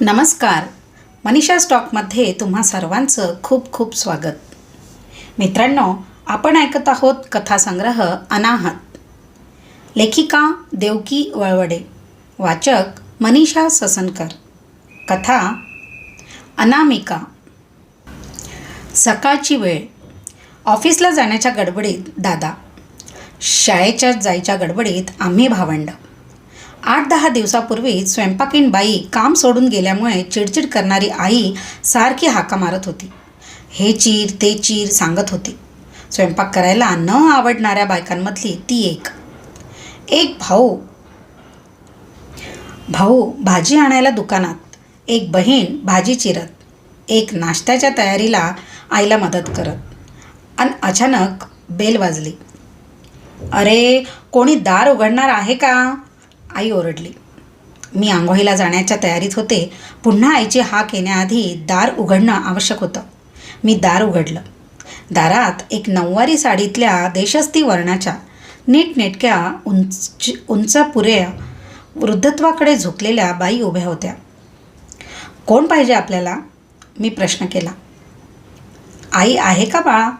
नमस्कार. मनीषा स्टॉकमध्ये तुम्हा सर्वांचं खूप खूप स्वागत. मित्रांनो आपण ऐकत आहोत कथासंग्रह अनाहत. लेखिका देवकी वळवडे. वाचक मनीषा ससनकर. कथा अनामिका. सकाळची वेळ. ऑफिसला जाण्याच्या गडबडीत दादा. शाळेच्या जायच्या गडबडीत आम्ही भावंड. आठ दहा दिवसापूर्वी स्वयंपाकीण बाई काम सोडून गेल्यामुळे चिडचिड करणारी आई सारखी हाका मारत होती. हे चीर ते चीर सांगत होती. स्वयंपाक करायला न आवडणाऱ्या बायकांमधली ती एक. एक भाऊ. भाऊ भाजी आणायला दुकानात. एक बहीण भाजी चिरत. एक नाश्त्याच्या तयारीला आईला मदत करत. आणि अचानक बेल वाजली. अरे कोणी दार उघडणार आहे का? आई ओरडली. मी आंघोळीला जाण्याच्या तयारीत होते. पुन्हा आईची हाक येण्याआधी दार उघडणं आवश्यक होतं. मी दार उघडलं. दारात एक नऊवारी साडीतल्या देशस्ती वर्णाच्या नीटनेटक्या उंच उंच पुऱ्या वृद्धत्वाकडे झुकलेल्या बाई उभ्या होत्या. कोण पाहिजे आपल्याला? मी प्रश्न केला. आई आहे का बाळा?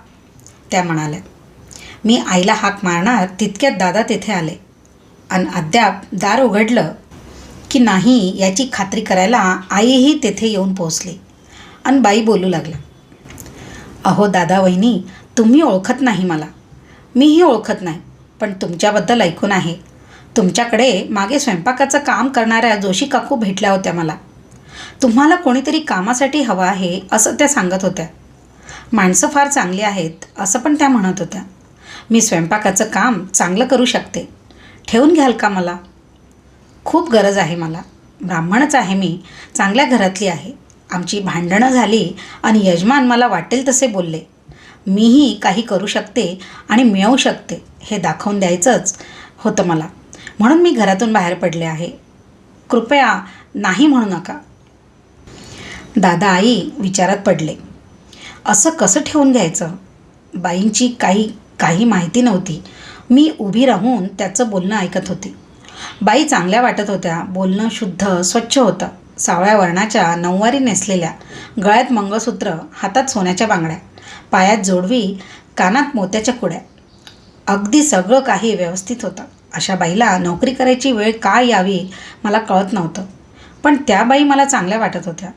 त्या म्हणाल्या. मी आईला हाक मारणार तितक्यात दादा तेथे आले. आणि अद्याप दार उघडलं की नाही याची खात्री करायला आईही तेथे येऊन पोहोचली. आणि बाई बोलू लागला अहो दादा वहिनी तुम्ही ओळखत नाही मला. मीही ओळखत नाही पण तुमच्याबद्दल ऐकून आहे. तुमच्याकडे मागे स्वयंपाकाचं काम करणाऱ्या जोशी काकू भेटल्या होत्या मला. तुम्हाला कोणीतरी कामासाठी हवं आहे असं त्या सांगत होत्या. माणसं फार चांगली आहेत असं पण त्या म्हणत होत्या. मी स्वयंपाकाचं काम चांगलं करू शकते. ठेवून घ्याल का मला? खूप गरज आहे मला. ब्राह्मणच आहे मी. चांगल्या घरातली आहे. आमची भांडणं झाली आणि यजमान मला वाटेल तसे बोलले. मीही काही करू शकते आणि मिळवू शकते हे दाखवून द्यायचंच होतं मला. म्हणून मी घरातून बाहेर पडले आहे. कृपया नाही म्हणू नका. दादा आई विचारात पडले. असं कसं ठेवून घ्यायचं? बाईंची काही काही माहिती नव्हती. मी उभी राहून त्याचं बोलणं ऐकत होती. बाई चांगल्या वाटत होत्या. बोलणं शुद्ध स्वच्छ होतं. सावळ्या वर्णाच्या नऊवारी नेसलेल्या गळ्यात मंगळसूत्र हातात सोन्याच्या बांगड्या पायात जोडवी कानात मोत्याच्या कुड्या. अगदी सगळं काही व्यवस्थित होतं. अशा बाईला नोकरी करायची वेळ का यावी मला कळत नव्हतं. पण त्या बाई मला चांगल्या वाटत होत्या.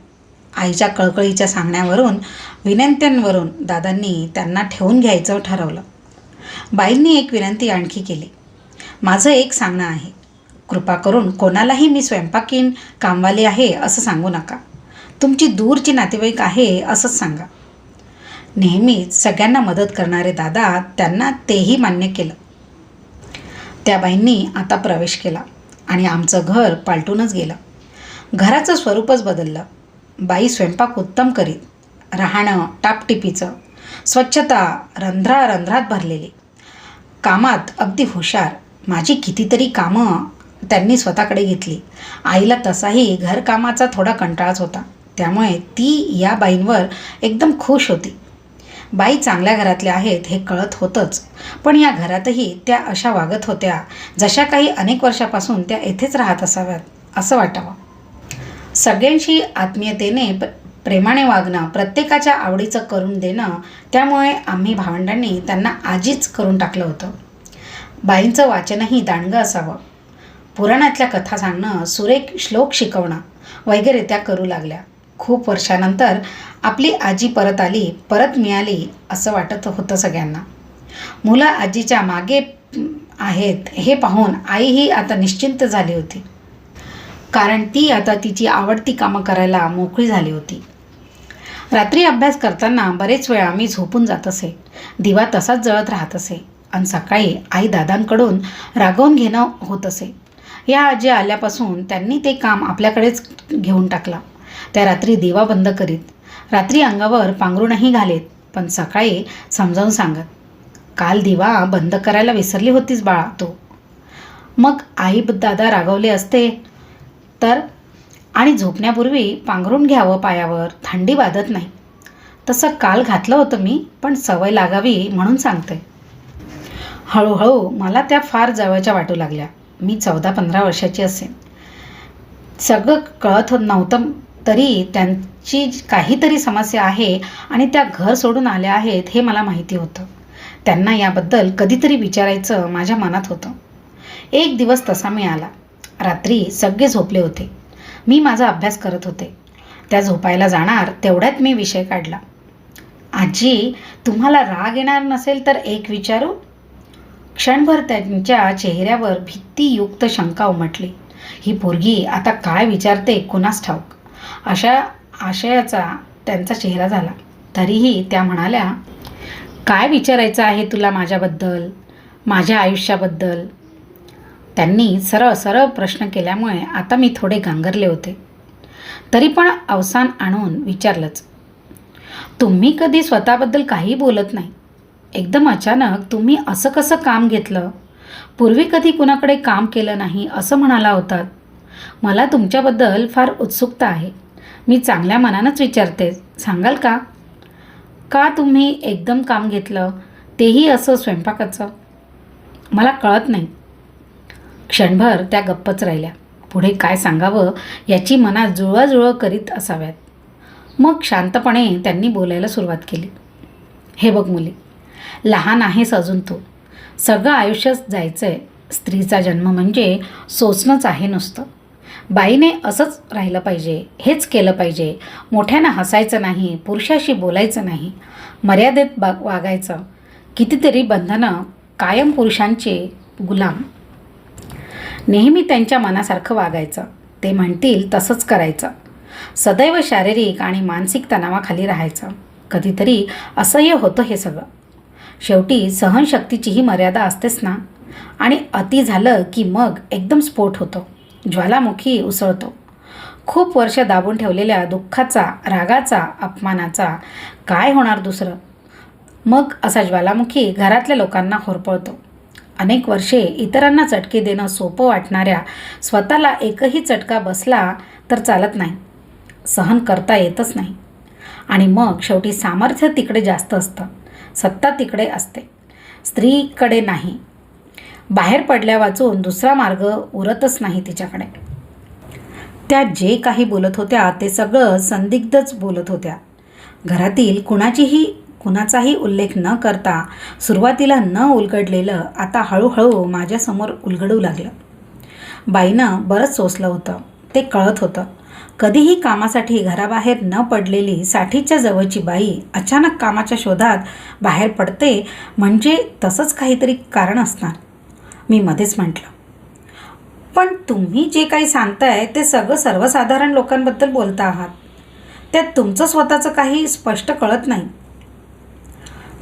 आईच्या कळकळीच्या सांगण्यावरून विनंत्यांवरून दादांनी त्यांना ठेवून घ्यायचं ठरवलं. बाईंनी एक विनंती आणखी केली. माझं एक सांगणं आहे. कृपा करून कोणालाही मी स्वयंपाकीन कामवाली आहे असं सांगू नका. तुमची दूरची नातेवाईक आहे असंच सांगा. नेहमीच सगळ्यांना मदत करणारे दादा त्यांना तेही मान्य केलं. त्या बाईंनी आता प्रवेश केला आणि आमचं घर पालटूनच गेलं. घराचं स्वरूपच बदललं. बाई स्वयंपाक उत्तम करीत राहणं टापटिपीचं स्वच्छता रंध्रा रंध्रात भरलेली. कामात अगदी हुशार. माझी कितीतरी कामं त्यांनी स्वतःकडे घेतली. आईला तसाही घरकामाचा थोडा कंटाळाच होता. त्यामुळे ती या बाईंवर एकदम खुश होती. बाई चांगल्या घरातल्या आहेत हे कळत होतंच. पण या घरातही त्या अशा वागत होत्या जशा काही अनेक वर्षापासून त्या येथेच राहत असाव्यात असं वाटावं. सगळ्यांशी आत्मीयतेने प्रेमाने वागणं प्रत्येकाच्या आवडीचं करून देणं त्यामुळे आम्ही भावंडांनी त्यांना आजीच करून टाकलं होतं. बाईंचं वाचनही दांडगं असावं. पुराणातल्या कथा सांगणं सुरेख श्लोक शिकवणं वगैरे त्या करू लागल्या. खूप वर्षानंतर आपली आजी परत आली परत मिळाली असं वाटत होतं सगळ्यांना. मुलं आजीच्या मागे आहेत हे पाहून आईही आता निश्चिंत झाली होती. कारण ती आता तिची आवडती कामं करायला मोकळी झाली होती. रात्री अभ्यास करताना बरेच वेळा मी झोपून जात असे. दिवा तसाच जळत राहत असे. आणि सकाळी आई दादांकडून रागवून घेणं होत असे. या आजी आल्यापासून त्यांनी ते काम आपल्याकडेच घेऊन टाकला. त्या रात्री दिवा बंद करीत रात्री अंगावर पांघरूणही घालीत पण सकाळी समजावून सांगत काल दिवा बंद करायला विसरली होतीस बाळा तो. मग आई दादा रागवले असते तर आणि झोपण्यापूर्वी पांघरून घ्यावं पायावर. थंडी वाजत नाही. तसं काल घातलं होतं मी पण सवय लागावी म्हणून सांगते. हळूहळू मला त्या फार जवळच्या वाटू लागल्या. मी चौदा पंधरा वर्षाची असेन. सगळं कळत नव्हतं तरी त्यांची काहीतरी समस्या आहे आणि त्या घर सोडून आल्या आहेत हे मला माहिती होतं. त्यांना याबद्दल कधीतरी विचारायचं माझ्या मनात होतं. एक दिवस तसा मी आला रात्री सगळे झोपले होते. मी माझा अभ्यास करत होते. त्या झोपायला जाणार तेवढ्यात मी विषय काढला. आजी तुम्हाला राग येणार नसेल तर एक विचारू? क्षणभर त्यांच्या चेहऱ्यावर भीतीयुक्त शंका उमटली. ही पोरगी आता काय विचारते कुणास ठाऊक? अशा आशयाचा त्यांचा चेहरा झाला. तरीही त्या म्हणाल्या काय विचारायचं आहे तुला माझ्याबद्दल? माझ्या आयुष्याबद्दल? त्यांनी सरळ सरळ प्रश्न केल्यामुळे आता मी थोडे गांगरले होते. तरी पण अवसान आणून विचारलंच. तुम्ही कधी स्वतःबद्दल काही बोलत नाही. एकदम अचानक तुम्ही असं कसं काम घेतलं? पूर्वी कधी कुणाकडे काम केलं नाही असं म्हणाला होतात मला तुमच्याबद्दल फार उत्सुकता आहे. मी चांगल्या मनानंच विचारते. सांगाल का? का तुम्ही एकदम काम घेतलं? तेही असं स्वयंपाकाचं? मला कळत नाही. क्षणभर त्या गप्पच राहिल्या. पुढे काय सांगावं याची मनात जुळवाजुळव करीत असाव्यात. मग शांतपणे त्यांनी बोलायला सुरुवात केली. हे बघ मुली लहान आहेस अजून तू. सगळं आयुष्यच जायचं आहे स्त्रीचा जन्म म्हणजे सोचणंच आहे नुसतं. बाईने असंच राहिलं पाहिजे हेच केलं पाहिजे. मोठ्यानं हसायचं नाही पुरुषाशी बोलायचं नाही. मर्यादेत बा वागायचं. कितीतरी बंधनं कायम पुरुषांचे गुलाम नेहमी त्यांच्या मनासारखं वागायचं. ते म्हणतील तसंच करायचं. सदैव शारीरिक आणि मानसिक तणावाखाली राहायचं. कधीतरी असह्य होतं हे सगळं. शेवटी सहनशक्तीचीही मर्यादा असतेच ना? आणि अति झालं की मग एकदम स्फोट होतो. ज्वालामुखी उसळतो. खूप वर्ष दाबून ठेवलेल्या दुःखाचा रागाचा अपमानाचा काय होणार दुसरं? मग असा ज्वालामुखी घरातल्या लोकांना होरपळतो. अनेक वर्षे इतरांना चटके देणं सोपं वाटणाऱ्या स्वतःला एकही चटका बसला तर चालत नाही. सहन करता येतच नाही. आणि मग शेवटी सामर्थ्य तिकडे जास्त असतं. सत्ता तिकडे असते. स्त्रीकडे नाही. बाहेर पडल्या वाचून दुसरा मार्ग उरतच नाही तिच्याकडे. त्या जे काही बोलत होत्या ते सगळं संदिग्धच बोलत होत्या. घरातील कुणाचीही कुणाचाही उल्लेख न करता सुरुवातीला न उलगडलेलं आता हळूहळू माझ्यासमोर उलगडू लागलं. बाईनं बरंच सोसलं होतं. ते कळत होतं. कधीही कामासाठी घराबाहेर न पडलेली साठीच्या जवळची बाई अचानक कामाच्या शोधात बाहेर पडते म्हणजे तसंच काहीतरी कारण असणार. मी मध्येच म्हटलं. पण तुम्ही जे काही सांगताय ते सगळं सर्वसाधारण लोकांबद्दल बोलता आहात. त्यात तुमचं स्वतःचं काही स्पष्ट कळत नाही.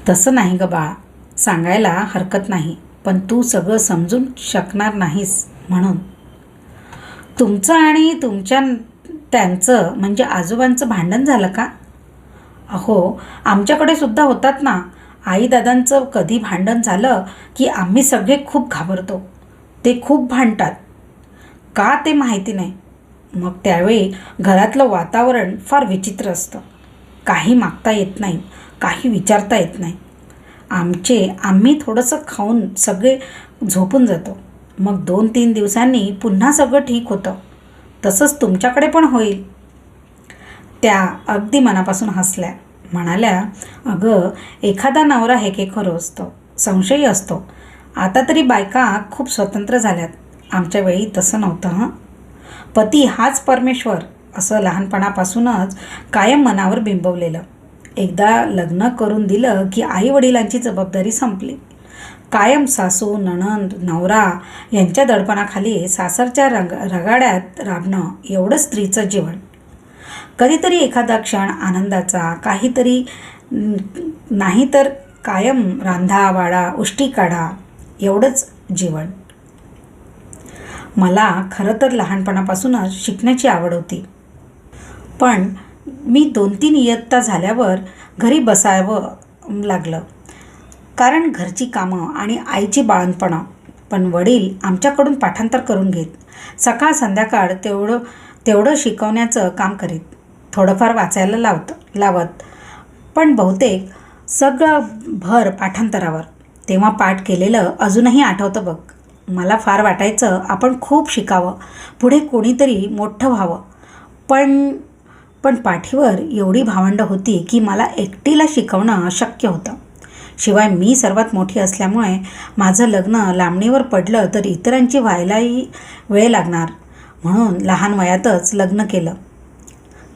तसं नाही ग बाळा. सांगायला हरकत नाही. पण तू सगळं समजून शकणार नाहीस म्हणून. तुमचं आणि तुमच्या त्यांचं म्हणजे आजोबांचं भांडण झालं का? अहो आमच्याकडे सुद्धा होतात ना. आई दादांचं कधी भांडण झालं की आम्ही सगळे खूप घाबरतो. ते खूप भांडतात. का ते माहिती नाही. मग त्यावेळी घरातलं वातावरण फार विचित्र असतं. काही मागता येत नाही. काही विचारता येत नाही. आमचे आम्ही थोडंसं खाऊन सगळे झोपून जातो. मग दोन तीन दिवसांनी पुन्हा सगळं ठीक होतं. तसंच तुमच्याकडे पण होईल. त्या अगदी मनापासून हसल्या. म्हणाल्या अगं एखादा नवरा हे के असतो. संशयी असतो. आता तरी बायका खूप स्वतंत्र झाल्यात. आमच्या वेळी तसं नव्हतं हं? पती हाच परमेश्वर असं लहानपणापासूनच कायम मनावर बिंबवलेलं. एकदा लग्न करून दिलं की आई वडिलांची जबाबदारी संपली. कायम सासू नणंद नवरा यांच्या दडपणाखाली सासरच्या रंग रगाड्यात राबणं एवढं स्त्रीचं जीवन. कधीतरी एखादा क्षण आनंदाचा काहीतरी नाही तर कायम रांधा वाडा उष्टी काढा एवढंच जीवन. मला खरं तर लहानपणापासूनच शिकण्याची आवड होती. पण मी दोन तीन इयत्ता झाल्यावर घरी बसावं लागलं. कारण घरची कामं आणि आईची बाळणपणं पण वडील आमच्याकडून पाठांतर करून घेत. सकाळ संध्याकाळ तेवढं तेवढं शिकवण्याचं काम करीत. थोडंफार वाचायला लावत लावत. पण बहुतेक सगळं भर पाठांतरावर. तेव्हा पाठ केलेलं अजूनही आठवतं बघ. मला फार वाटायचं आपण खूप शिकावं. पुढे कोणीतरी मोठं व्हावं. पण पण पाठीवर एवढी भावंडं होती की मला एकटीला शिकवणं अशक्य होतं. शिवाय मी सर्वात मोठी असल्यामुळे माझं लग्न लांबणीवर पडलं तर इतरांची व्हायलाही वेळ लागणार. म्हणून लहान वयातच लग्न केलं.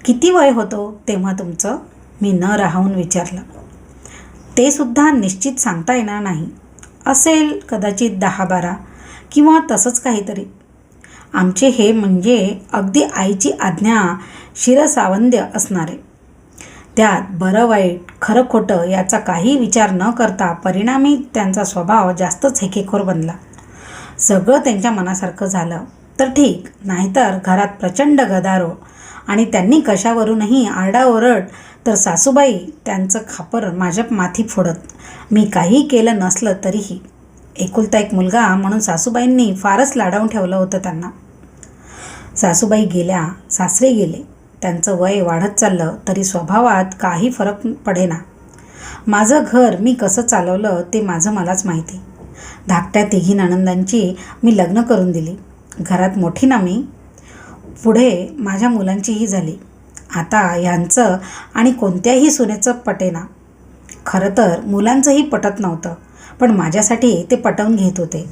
किती वय होतो तेव्हा तुमचं? मी न राहून विचारलं. ते सुद्धा निश्चित सांगता येणार नाही. असेल कदाचित दहा बारा किंवा तसंच काहीतरी. आमचे हे म्हणजे अगदी आईची आज्ञा शिरसावंद्य असणारे. त्यात बरं वाईट खरं खोटं याचा काही विचार न करता परिणामी त्यांचा स्वभाव जास्तच हेकेखोर बनला. सगळं त्यांच्या मनासारखं झालं. तर ठीक नाहीतर घरात प्रचंड गदारोळ. आणि त्यांनी कशावरूनही आरडाओरड तर सासूबाई त्यांचं खापर माझ्या माथी फोडत. मी काही केलं नसलं तरीही. एकुलता एक मुलगा म्हणून सासूबाईंनी फारच लाडावून ठेवलं होतं त्यांना. सासूबाई गेल्या सासरे गेले. त्यांचं वय वाढत चाललं तरी स्वभावात काही फरक पडेना. माझं घर मी कसं चालवलं ते माझं मलाच माहिती. धाकट्या तिघी नणंदांची मी लग्न करून दिली. घरात मोठी ना मी पुढे माझ्या मुलांचीही झाली. आता ह्यांचं आणि कोणत्याही सुनेचं पटेना. खरं तर मुलांचंही पटत नव्हतं. पण माझ्यासाठी ते पटवून घेत होते.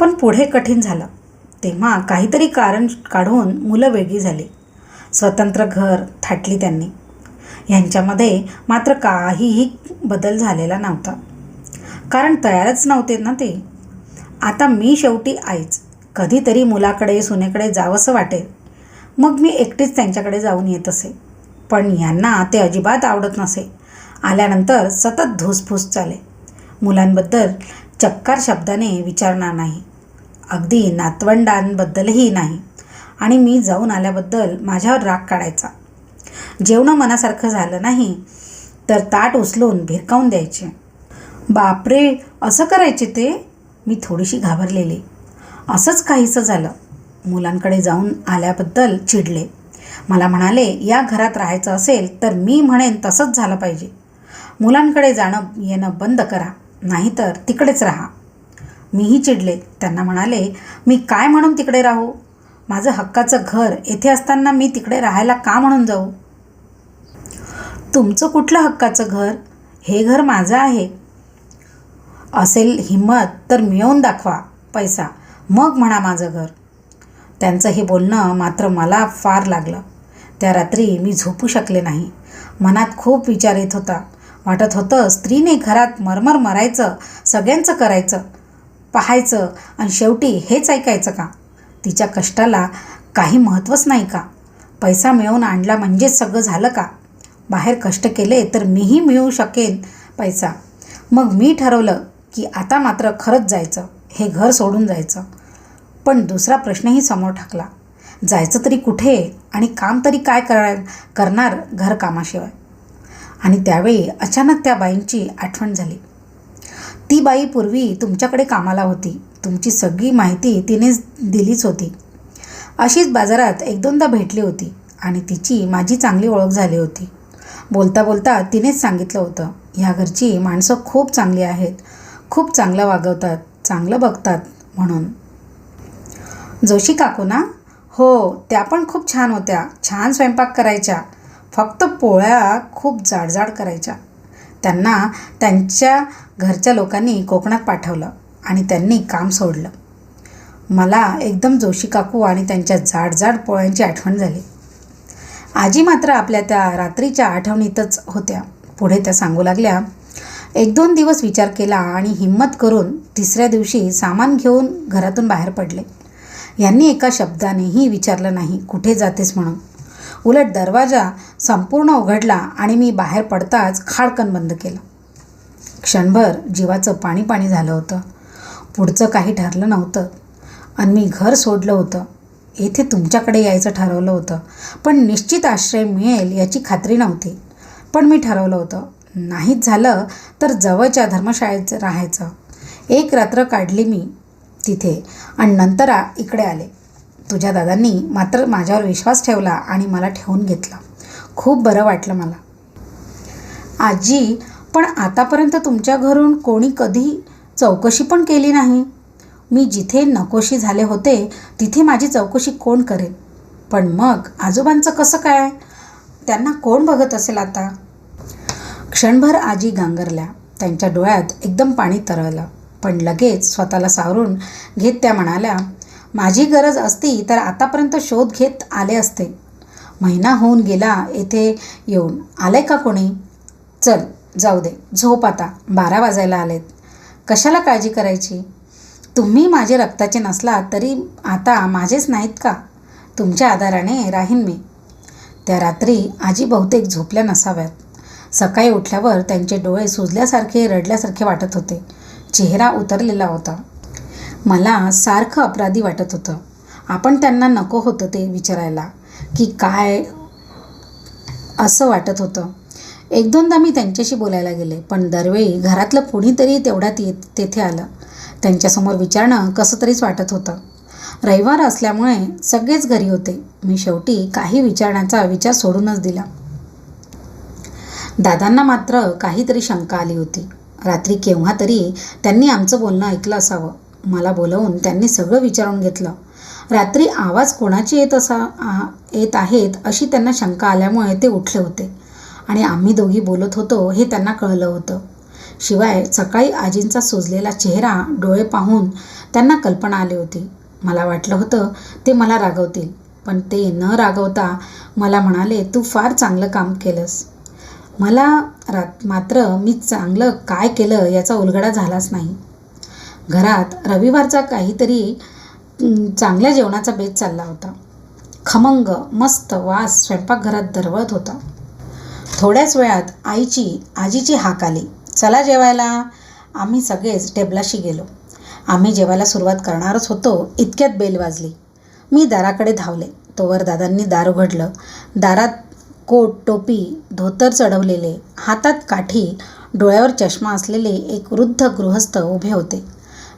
पण पुढे कठीण झालं. तेव्हा काहीतरी कारण काढून मुलं वेगळी झाली. स्वतंत्र घर थाटली त्यांनी. ह्यांच्यामध्ये मात्र काहीही बदल झालेला नव्हता. कारण तयारच नव्हते ना ते. आता मी शेवटी आईच. कधीतरी मुलाकडे सुनेकडे जावंसं वाटेल. मग मी एकटीच त्यांच्याकडे जाऊन येत असे. पण यांना ते अजिबात आवडत नसे. आल्यानंतर सतत धूसफूस चाले. मुलांबद्दल चक्कार शब्दाने विचारणार नाही. अगदी नातवंडांबद्दलही नाही. आणि मी जाऊन आल्याबद्दल माझ्यावर राग काढायचा. जेवणं मनासारखं झालं नाही तर ताट उचलून भिरकावून द्यायचे. बापरे असं करायचे ते? मी थोडीशी घाबरलेली. असंच काहीसं झालं. मुलांकडे जाऊन आल्याबद्दल चिडले. मला म्हणाले या घरात राहायचं असेल तर मी म्हणेन तसंच झालं पाहिजे. मुलांकडे जाणं येणं बंद करा. नाहीतर तिकडेच राहा. मीही चिडले. त्यांना म्हणाले मी काय म्हणून तिकडे राहू? माझं हक्काचं घर येथे असताना मी तिकडे राहायला का म्हणून जाऊ? तुमचं कुठलं हक्काचं घर? हे घर माझं आहे. असेल हिंमत तर मिळवून दाखवा पैसा. मग म्हणा माझं घर. त्यांचं हे बोलणं मात्र मला फार लागलं. त्या रात्री मी झोपू शकले नाही. मनात खूप विचार येत होता. वाटत होतं स्त्रीने घरात मरमर मरायचं सगळ्यांचं करायचं पाहायचं आणि शेवटी हेच ऐकायचं का? तिच्या कष्टाला काही महत्त्वच नाही का? पैसा मिळवून आणला म्हणजेच सगळं झालं का? बाहेर कष्ट केले तर मीही मिळू शकेन पैसा. मग मी ठरवलं की आता मात्र खरंच जायचं हे घर सोडून जायचं. पण दुसरा प्रश्नही समोर ठाकला. जायचं तरी कुठे आणि काम तरी काय करा करणार घरकामाशिवाय आणि त्यावेळी अचानक त्या बाईंची आठवण झाली. ती बाई पूर्वी तुमच्याकडे कामाला होती. तुमची सगळी माहिती तिनेच दिलीच होती. अशीच बाजारात एक दोनदा भेटली होती आणि तिची माझी चांगली ओळख झाली होती. बोलता बोलता तिनेच सांगितलं होतं ह्या घरची माणसं खूप चांगली आहेत. खूप चांगलं वागवतात चांगलं बघतात म्हणून. जोशी काकू ना? हो त्या पण खूप छान होत्या. छान स्वयंपाक करायच्या. फक्त पोळ्या खूप जाडजाड करायच्या. त्यांना त्यांच्या घरच्या लोकांनी कोकणात पाठवलं आणि त्यांनी काम सोडलं. मला एकदम जोशी काकू आणि त्यांच्या जाडजाड पोळ्यांची आठवण झाली. आजी मात्र आपल्या त्या रात्रीच्या आठवणीतच होत्या. पुढे त्या सांगू लागल्या एक दोन दिवस विचार केला आणि हिंमत करून तिसऱ्या दिवशी सामान घेऊन घरातून बाहेर पडले. यांनी एका शब्दानेही विचारलं नाही कुठे जातेस म्हणून? उलट दरवाजा संपूर्ण उघडला आणि मी बाहेर पडताच खाडकन बंद केलं. क्षणभर जीवाचं पाणी पाणी झालं होतं. पुढचं काही ठरलं नव्हतं. आणि मी घर सोडलं होतं. येथे तुमच्याकडे यायचं ठरवलं होतं. पण निश्चित आश्रय मिळेल याची खात्री नव्हती. पण मी ठरवलं होतं. नाहीच झालं तर जवळच्या धर्मशाळेत राहायचं. एक रात्र काढली मी तिथे आणि नंतर इकडे आले. तुझ्या दादांनी मात्र माझ्यावर विश्वास ठेवला आणि मला ठेवून घेतला. खूप बरं वाटलं मला. आजी पण आतापर्यंत तुमच्या घरून कोणी कधी चौकशी पण केली नाही. मी जिथे नकोशी झाले होते तिथे माझी चौकशी कोण करेल? पण मग आजोबांचं कसं काय? त्यांना कोण बघत असेल आता? क्षणभर आजी गांगरल्या. त्यांच्या डोळ्यात एकदम पाणी तरळलं. पण लगेच स्वतःला सावरून घेत त्या म्हणाल्या माझी गरज असती तर आतापर्यंत शोध घेत आले असते. महिना होऊन गेला येथे येऊन. आले का कोणी? चल जाऊ दे. झोप आता. बारा वाजायला आलेत. कशाला काळजी करायची? तुम्ही माझे रक्ताचे नसलात तरी आता माझेच नाहीत का? तुमच्या आधाराने राहीन मी. त्या रात्री आजी बहुतेक झोपल्या नसाव्यात. सकाळी उठल्यावर त्यांचे डोळे सुजल्यासारखे रडल्यासारखे वाटत होते. चेहरा उतरलेला होता. मला सारखं अपराधी वाटत होतं. आपण त्यांना नको होतं ते विचारायला. की काय असं वाटत होतं. एक दोनदा मी त्यांच्याशी बोलायला गेले पण दरवेळी घरातलं कुणीतरी तेवढ्यात येत तेथे आलं. त्यांच्यासमोर विचारणं कसं तरीच वाटत होतं. रविवार असल्यामुळे सगळेच घरी होते. मी शेवटी काही विचारण्याचा विचार सोडूनच दिला. दादांना मात्र काहीतरी शंका आली होती. रात्री केव्हा तरी त्यांनी आमचं बोलणं ऐकलं असावं. मला बोलवून त्यांनी सगळं विचारून घेतलं. रात्री आवाज कोणाची येत असा येत आहेत अशी त्यांना शंका आल्यामुळे ते उठले होते. आणि आम्ही दोघी बोलत होतो हे त्यांना कळलं होतं. शिवाय सकाळी आजींचा सुजलेला चेहरा डोळे पाहून त्यांना कल्पना आली होती. मला वाटलं होतं ते मला रागवतील पण ते न रागवता मला म्हणाले तू फार चांगलं काम केलंस. मला रात मात्र मी चांगलं काय केलं याचा उलगडा झालाच नाही. घरात रविवारचा काहीतरी चांगल्या जेवणाचा बेत चालला होता. खमंग मस्त वास स्वयंपाकघरात दरवळत होता. थोड्याच वेळात आईची आजीची हाक आली. चला जेवायला. आम्ही सगळेच टेबलाशी गेलो. आम्ही जेवायला सुरुवात करणारच होतो. इतक्यात बेल वाजली. मी दाराकडे धावले. तोवर दादांनी दार उघडलं. दारात कोट टोपी धोतर चढवलेले हातात काठी डोळ्यावर चष्मा असलेले एक वृद्ध गृहस्थ उभे होते.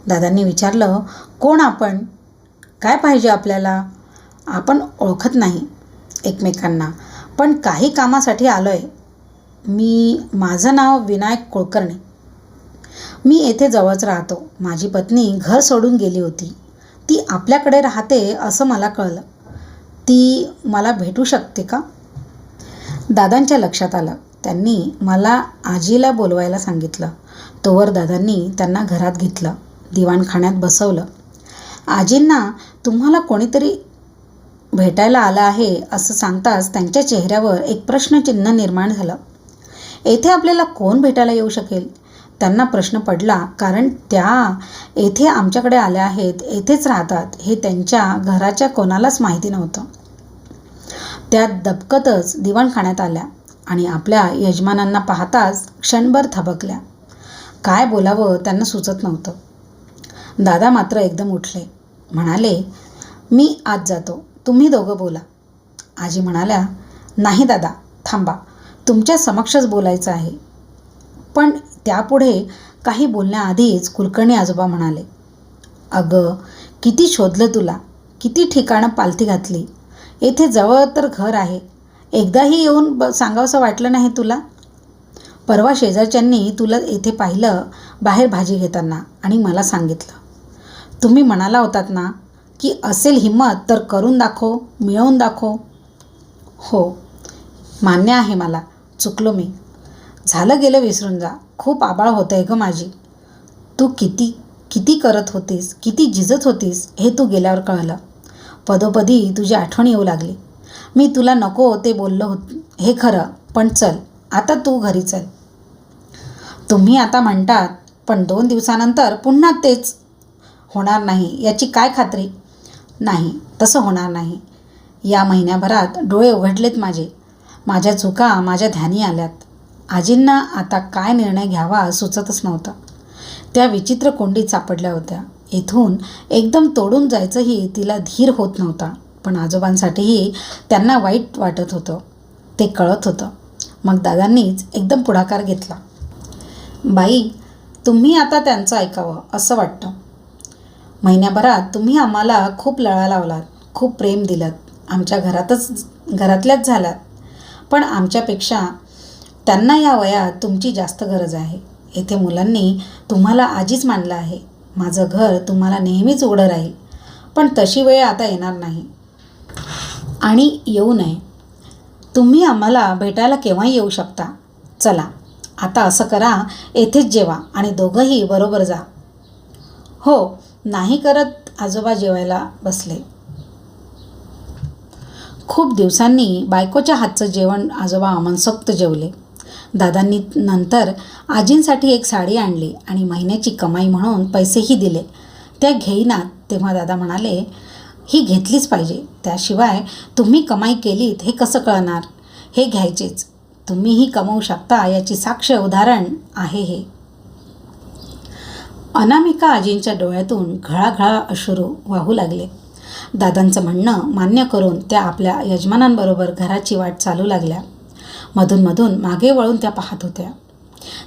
दादांनी विचारलं कोण आपण? काय पाहिजे आपल्याला? आपण ओळखत नाही एकमेकांना. पण काही कामासाठी आलो आहे मी माझं नाव विनायक कुलकर्णी. मी येथे जवळच राहतो. माझी पत्नी घर सोडून गेली होती. ती आपल्याकडे राहते असं मला कळलं. ती मला भेटू शकते का? दादांच्या लक्षात आलं. त्यांनी मला आजीला बोलवायला सांगितलं. तोवर दादांनी त्यांना घरात घेतलं. दिवाणखान्यात बसवलं. आजींना तुम्हाला कोणीतरी भेटायला आलं आहे असं सांगताच त्यांच्या चेहऱ्यावर एक प्रश्नचिन्ह निर्माण झालं. येथे आपल्याला कोण भेटायला येऊ शकेल? त्यांना प्रश्न पडला कारण त्या येथे आमच्याकडे आल्या आहेत येथेच राहतात हे त्यांच्या घराच्या कोणालाच माहिती नव्हतं. त्या दबकतच दिवाणखाण्यात आल्या आणि आपल्या यजमानांना पाहताच क्षणभर थबकल्या. काय बोलावं त्यांना सुचत नव्हतं. दादा मात्र एकदम उठले. म्हणाले मी आज जातो. तुम्ही दोघं बोला. आजी म्हणाल्या नाही दादा थांबा. तुमच्या समक्षच बोलायचं आहे. पण त्यापुढे काही बोलण्याआधीच कुलकर्णी आजोबा म्हणाले अगं किती शोधलं तुला? किती ठिकाणं पालथी घातली? येथे जवळ तर घर आहे. एकदाही येऊन ब सांगावंसं वाटलं नाही तुला? परवा शेजारच्यांनी तुला येथे पाहिलं बाहेर भाजी घेताना आणि मला सांगितलं. तुम्ही म्हणाला होतात ना की असेल हिंमत तर करून दाखव मिळवून दाखव. हो मान्य आहे मला चुकलो मी. झालं गेलं विसरून जा खूप आबाळ होतं आहे गं माझी. तू किती किती करत होतीस किती झिजत होतीस हे तू गेल्यावर कळलं. पदोपदी तुझी आठवण येऊ लागली. मी तुला नको ते बोललो होत हे खरं पण चल आता तू घरी चल. तुम्ही आता म्हणतात पण दोन दिवसानंतर पुन्हा तेच होणार नाही याची काय खात्री? नाही तसं होणार नाही. या महिन्याभरात डोळे उघडलेत माझे. माझ्या चुका माझ्या ध्यानी आल्यात. आजींना आता काय निर्णय घ्यावा सुचतच नव्हता. त्या विचित्र कोंडीत सापडल्या होत्या. इथून एकदम तोडून जायचंही तिला धीर होत नव्हता पण आजोबांसाठीही त्यांना वाईट वाटत होतं. ते कळत होतं. मग दादांनीच एकदम पुढाकार घेतला. बाई तुम्ही आता त्यांचं ऐकावं असं वाटतं. महिन्याभरात तुम्ही आम्हाला खूप लळा लावलात खूप प्रेम दिलं आमच्या घरातच घरातल्याच झालात. पण आमच्यापेक्षा त्यांना या वयात तुमची जास्त गरज आहे. येथे मुलांनी तुम्हाला आजीच मानलं आहे. माझं घर तुम्हाला नेहमीच उघडं राहील. पण तशी वेळ आता येणार नाही. आणि येऊ नये. तुम्ही आम्हाला भेटायला केव्हाही येऊ शकता. चला आता असं करा येथेच जेवा आणि दोघंही बरोबर जा. हो नाही करत आजोबा जेवायला बसले. खूप दिवसांनी बायकोच्या हातचं जेवण आजोबा अमनसोक्त जेवले. दादांनी नंतर आजींसाठी एक साडी आणली आणि महिन्याची कमाई म्हणून पैसेही दिले. त्या घेईनात तेव्हा दादा म्हणाले ही घेतलीच पाहिजे. त्याशिवाय तुम्ही कमाई केलीत हे कसं कळणार? हे घ्यायचेच. तुम्हीही कमवू शकता याची साक्ष उदाहरण आहे हे. अनामिका आजींच्या डोळ्यातून घळाघळा अश्रू वाहू लागले. दादांचं म्हणणं मान्य करून त्या आपल्या यजमानांबरोबर घराची वाट चालू लागल्या. मधूनमधून मागे वळून त्या पाहत होत्या.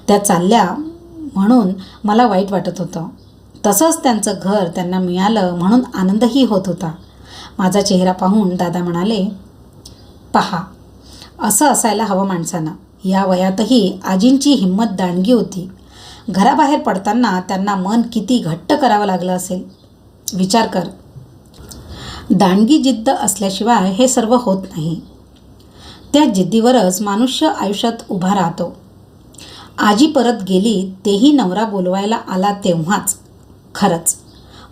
त्या चालल्या म्हणून मला वाईट वाटत होतं. तसंच त्यांचं घर त्यांना मिळालं म्हणून आनंदही होत होता. माझा चेहरा पाहून दादा म्हणाले पहा असं असायला हवं माणसानं. या वयातही आजींची हिंमत दांडगी होती. घराबाहेर पडताना त्यांना मन किती घट्ट करावं लागलं असेल? विचार कर. दांडगी जिद्द असल्याशिवाय हे सर्व होत नाही. त्या जिद्दीवरच मनुष्य आयुष्यात उभा राहतो. आजी परत गेली तेही नवरा बोलवायला आला तेव्हाच. खरंच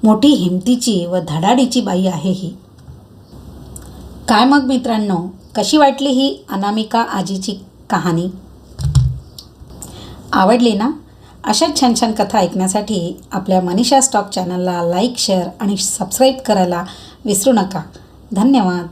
मोठी हिमतीची व धडाडीची बाई आहे ही. काय मग मित्रांनो? कशी वाटली ही अनामिका आजीची कहाणी? आवडली ना? अशा छान छान कथा ऐकण्यासाठी आपल्या मनीषा स्टॉक चॅनलला लाईक शेअर आणि सबस्क्राईब करायला विसरू नका. धन्यवाद.